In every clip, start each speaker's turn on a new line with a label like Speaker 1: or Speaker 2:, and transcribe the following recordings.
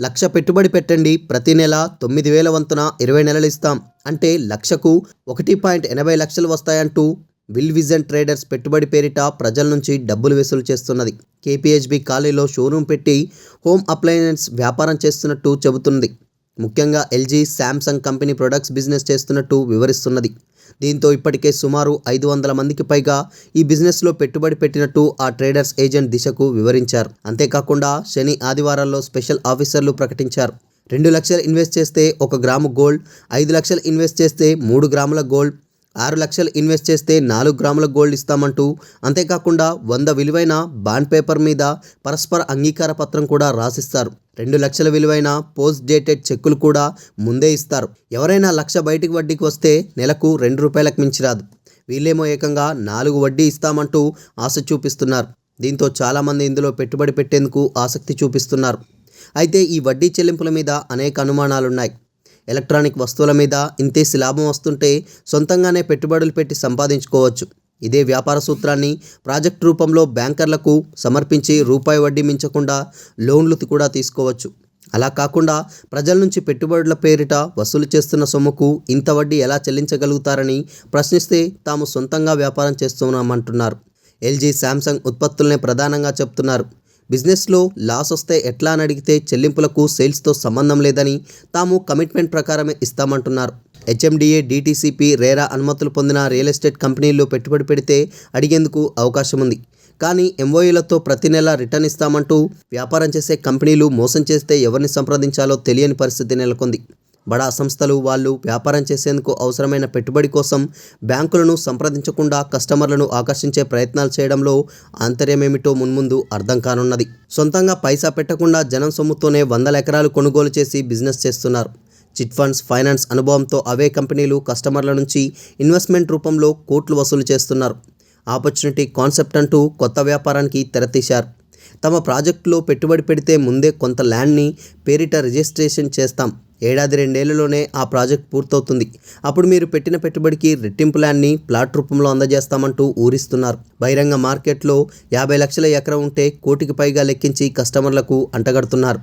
Speaker 1: లక్ష పెట్టుబడి పెట్టండి. ప్రతి నెల తొమ్మిది వేల వంతున ఇరవై నెలలు ఇస్తాం. అంటే లక్షకు ఒకటి పాయింట్ ఎనభై లక్షలు వస్తాయంటూ విల్ విజన్ ట్రేడర్స్ పెట్టుబడి పేరిట ప్రజల నుంచి డబ్బులు వసూలు చేస్తున్నది. కేపీహెచ్బి ఖాళీలో షోరూం పెట్టి హోమ్ అప్లయన్స్ వ్యాపారం చేస్తున్నట్టు చెబుతుంది ముఖ్యంగా LG Samsung company products business చేస్తున్నట్టు వివరిస్తున్నది. దీంతో ఇప్పటికే సుమారు ఐదు వందల మందికి పైగా ఈ బిజినెస్లో పెట్టుబడి పెట్టినట్టు ఆ ట్రేడర్స్ ఏజెంట్ దిశకు వివరించారు. అంతేకాకుండా శని ఆదివారాల్లో స్పెషల్ ఆఫీసర్లు ప్రకటించారు. రెండు లక్షలు ఇన్వెస్ట్ చేస్తే ఒక గ్రాము గోల్డ్ ఐదు లక్షలు ఇన్వెస్ట్ చేస్తే మూడు గ్రాముల గోల్డ్ ఆరు లక్షలు ఇన్వెస్ట్ చేస్తే నాలుగు గ్రాముల గోల్డ్ ఇస్తామంటూ అంతేకాకుండా వంద విలువైన బాండ్ పేపర్ మీద పరస్పర అంగీకార పత్రం కూడా రాసిస్తారు. రెండు లక్షల విలువైన పోస్ట్ డేటెడ్ చెక్కులు కూడా ముందే ఇస్తారు. ఎవరైనా లక్ష బయటికి వడ్డీకి వస్తే నెలకు రెండు రూపాయలకు మించి రాదు. వీళ్ళేమో ఏకంగా నాలుగు వడ్డీ ఇస్తామంటూ ఆశ చూపిస్తున్నారు. దీంతో చాలామంది ఇందులో పెట్టుబడి పెట్టేందుకు ఆసక్తి చూపిస్తున్నారు. అయితే ఈ వడ్డీ చెల్లింపుల మీద అనేక అనుమానాలున్నాయి. ఎలక్ట్రానిక్ వస్తువుల మీద ఇంతేసి లాభం వస్తుంటే సొంతంగానే పెట్టుబడులు పెట్టి సంపాదించుకోవచ్చు. ఇదే వ్యాపార సూత్రాన్ని ప్రాజెక్ట్ రూపంలో బ్యాంకర్లకు సమర్పించి రూపాయి వడ్డీ మించకుండా లోన్లు కూడా తీసుకోవచ్చు. అలా కాకుండా ప్రజల నుంచి పెట్టుబడుల పేరిట వసూలు చేస్తున్న సొమ్ముకు ఇంత వడ్డీ ఎలా చెల్లించగలుగుతారని ప్రశ్నిస్తే తాము సొంతంగా వ్యాపారం చేస్తున్నామంటున్నారు. ఎల్జీ శాంసంగ్ ఉత్పత్తులనే ప్రధానంగా చెప్తున్నారు. బిజినెస్లో లాస్ వస్తే ఎట్లా అని అడిగితే చెల్లింపులకు సేల్స్తో సంబంధం లేదని తాము కమిట్మెంట్ ప్రకారమే ఇస్తామంటున్నారు. హెచ్ఎండిఏ డీటీసీపీ రేరా అనుమతులు పొందిన రియల్ ఎస్టేట్ కంపెనీల్లో పెట్టుబడి పెడితే అడిగేందుకు అవకాశం ఉంది కానీ ఎంఓయూలతో ప్రతి నెల రిటర్న్ ఇస్తామంటూ వ్యాపారం చేసే కంపెనీలు మోసం చేస్తే ఎవరిని సంప్రదించాలో తెలియని పరిస్థితి నెలకొంది. బడా సంస్థలు వాళ్ళు వ్యాపారం చేసేందుకు అవసరమైన పెట్టుబడి కోసం బ్యాంకులను సంప్రదించకుండా కస్టమర్లను ఆకర్షించే ప్రయత్నాలు చేయడంలో ఆంతర్యమేమిటో మున్ముందు అర్థం కానున్నది. సొంతంగా పైసా పెట్టకుండా జనం సొమ్ముతోనే వందల ఎకరాలు కొనుగోలు చేసి బిజినెస్ చేస్తున్నారు. చిట్ ఫండ్స్ ఫైనాన్స్ అనుభవంతో అవే కంపెనీలు కస్టమర్ల నుంచి ఇన్వెస్ట్మెంట్ రూపంలో కోట్లు వసూలు చేస్తున్నారు. ఆపర్చునిటీ కాన్సెప్ట్ అంటూ కొత్త వ్యాపారానికి తెరతీశారు. తమ ప్రాజెక్టులో పెట్టుబడి పెడితే ముందే కొంత ల్యాండ్ని పేరిట రిజిస్ట్రేషన్ చేస్తాం. ఏడాది రెండేళ్ళలోనే ఆ ప్రాజెక్ట్ పూర్తవుతుంది. అప్పుడు మీరు పెట్టిన పెట్టుబడికి రెట్టింపు ల్యాండ్ని ప్లాట్ రూపంలో అందజేస్తామంటూ ఊరిస్తున్నారు. బహిరంగ మార్కెట్లో యాభై లక్షల ఎకరం ఉంటే కోటికి పైగా లెక్కించి కస్టమర్లకు అంటగడుతున్నారు.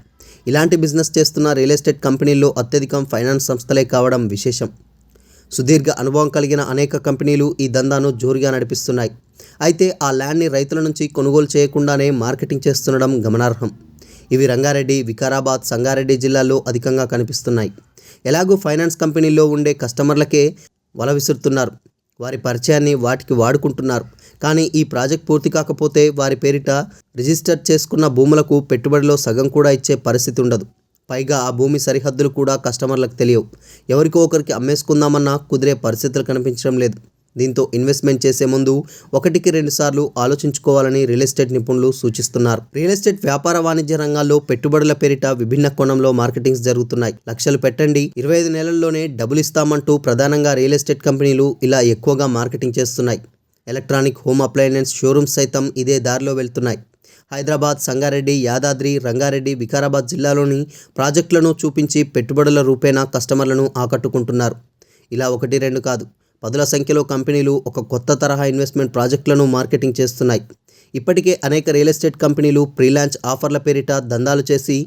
Speaker 1: ఇలాంటి బిజినెస్ చేస్తున్న రియల్ ఎస్టేట్ కంపెనీల్లో అత్యధికం ఫైనాన్స్ సంస్థలే కావడం విశేషం. సుదీర్ఘ అనుభవం కలిగిన అనేక కంపెనీలు ఈ దందాను జోరుగా నడిపిస్తున్నాయి. అయితే ఆ ల్యాండ్ని రైతుల నుంచి కొనుగోలు చేయకుండానే మార్కెటింగ్ చేస్తుండడం గమనార్హం. ఇవి రంగారెడ్డి వికారాబాద్ సంగారెడ్డి జిల్లాల్లో అధికంగా కనిపిస్తున్నాయి. ఎలాగూ ఫైనాన్స్ కంపెనీల్లో ఉండే కస్టమర్లకే వల విసురుతున్నారు. వారి పరిచయాన్ని వాటికి వాడుకుంటున్నారు. కానీ ఈ ప్రాజెక్ట్ పూర్తి కాకపోతే వారి పేరిట రిజిస్టర్ చేసుకున్న భూములకు పెట్టుబడిలో సగం కూడా ఇచ్చే పరిస్థితి ఉండదు. పైగా ఆ భూమి సరిహద్దులు కూడా కస్టమర్లకు తెలియవు. ఎవరికో ఒకరికి అమ్మేసుకుందామన్నా కుదిరే పరిస్థితులు కనిపించడం లేదు. దీంతో ఇన్వెస్ట్మెంట్ చేసే ముందు ఒకటికి రెండు సార్లు ఆలోచించుకోవాలని రియల్ ఎస్టేట్ నిపుణులు సూచిస్తున్నారు. రియల్ ఎస్టేట్ వ్యాపార వాణిజ్య రంగాల్లో పెట్టుబడుల పేరిట విభిన్న కోణంలో మార్కెటింగ్స్ జరుగుతున్నాయి. లక్షలు పెట్టండి ఇరవై ఐదు నెలల్లోనే డబ్బులు ఇస్తామంటూ ప్రధానంగా రియల్ ఎస్టేట్ కంపెనీలు ఇలా ఎక్కువగా మార్కెటింగ్ చేస్తున్నాయి. ఎలక్ట్రానిక్ హోమ్ అప్లయన్స్ షోరూమ్స్ సైతం ఇదే దారిలో వెళ్తున్నాయి. హైదరాబాద్ సంగారెడ్డి యాదాద్రి రంగారెడ్డి వికారాబాద్ జిల్లాలోని ప్రాజెక్టులను చూపించి పెట్టుబడుల రూపేణా కస్టమర్లను ఆకట్టుకుంటున్నారు. ఇలా ఒకటి రెండు కాదు పదుల సంఖ్యలో కంపెనీలు ఒక కొత్త తరహా ఇన్వెస్ట్మెంట్ ప్రాజెక్టులను మార్కెటింగ్ చేస్తున్నాయి. ఇప్పటికే అనేక రియల్ ఎస్టేట్ కంపెనీలు ప్రీలాంచ్ ఆఫర్ల పేరిట దందాలు చేసి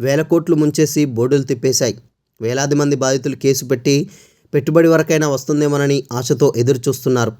Speaker 1: వేల కోట్లు ముంచేసి బోర్డులు తిప్పేశాయి. వేలాది మంది బాధితులు కేసు పెట్టి పెట్టుబడి వరకైనా వస్తుందేమోనని ఆశతో ఎదురు చూస్తున్నారు